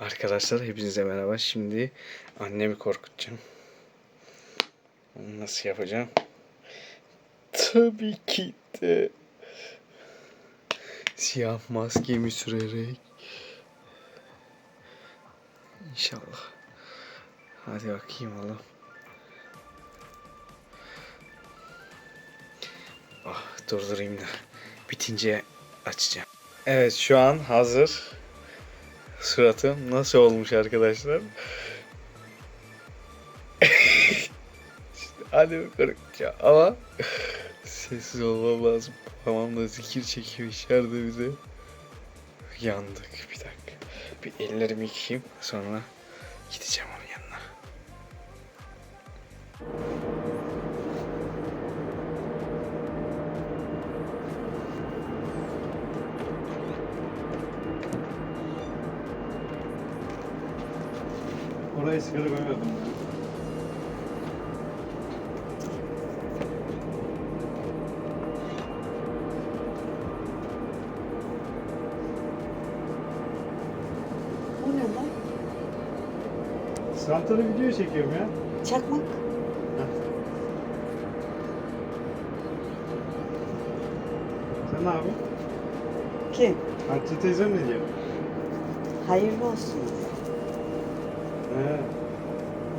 Arkadaşlar hepinize merhaba. Şimdi annemi korkutacağım. Nasıl yapacağım? Tabii ki de siyah maskemi sürerek. İnşallah. Hadi bakayım oğlum. Ah durdurayım da bitince açacağım. Evet şu an hazır. Suratım nasıl olmuş arkadaşlar? işte annemi korkutacağım ama sessiz olmam lazım. Babam da zikir çekiyor içeride bize. Yandık bir dakika. Bir ellerimi yıkayayım sonra gideceğim onun yanına. Oraya sigara koymadım. Bu ne lan? Saltalı video çekiyorum ya. Çakmak. Sen ne yapıyorsun? Kim? Hatice teyzem ne diyor? Hayırlı olsun. He.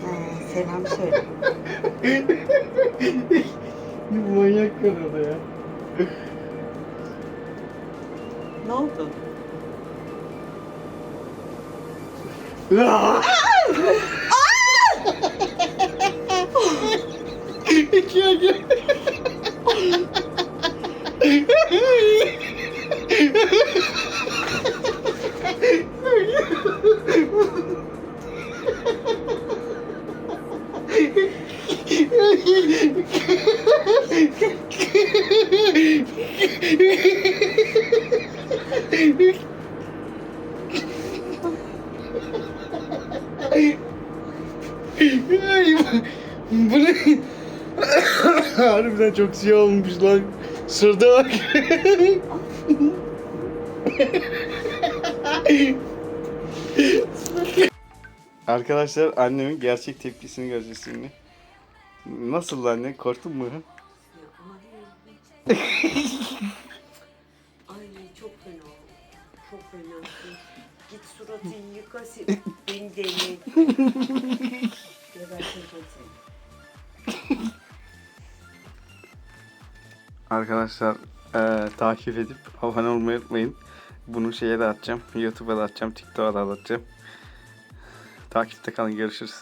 Ha, selam söyle. Manyak kadın ya. ne oldu? Gel gel. Bu ne? Harbiden çok siyah olmuş lan. Sırda bak. Arkadaşlar annemin gerçek tepkisini göreceğiz şimdi. Nasıl anne? Korktun mu? Ay çok fena oldu. Çok fena. Git suratını yıka sil. Beni deli. Geberteceğim seni. Arkadaşlar eee, takip edip abone olmayı unutmayın. Bunu şeye de atacağım. YouTube'a da atacağım. TikTok'a da atacağım. Takipte kalın. Görüşürüz.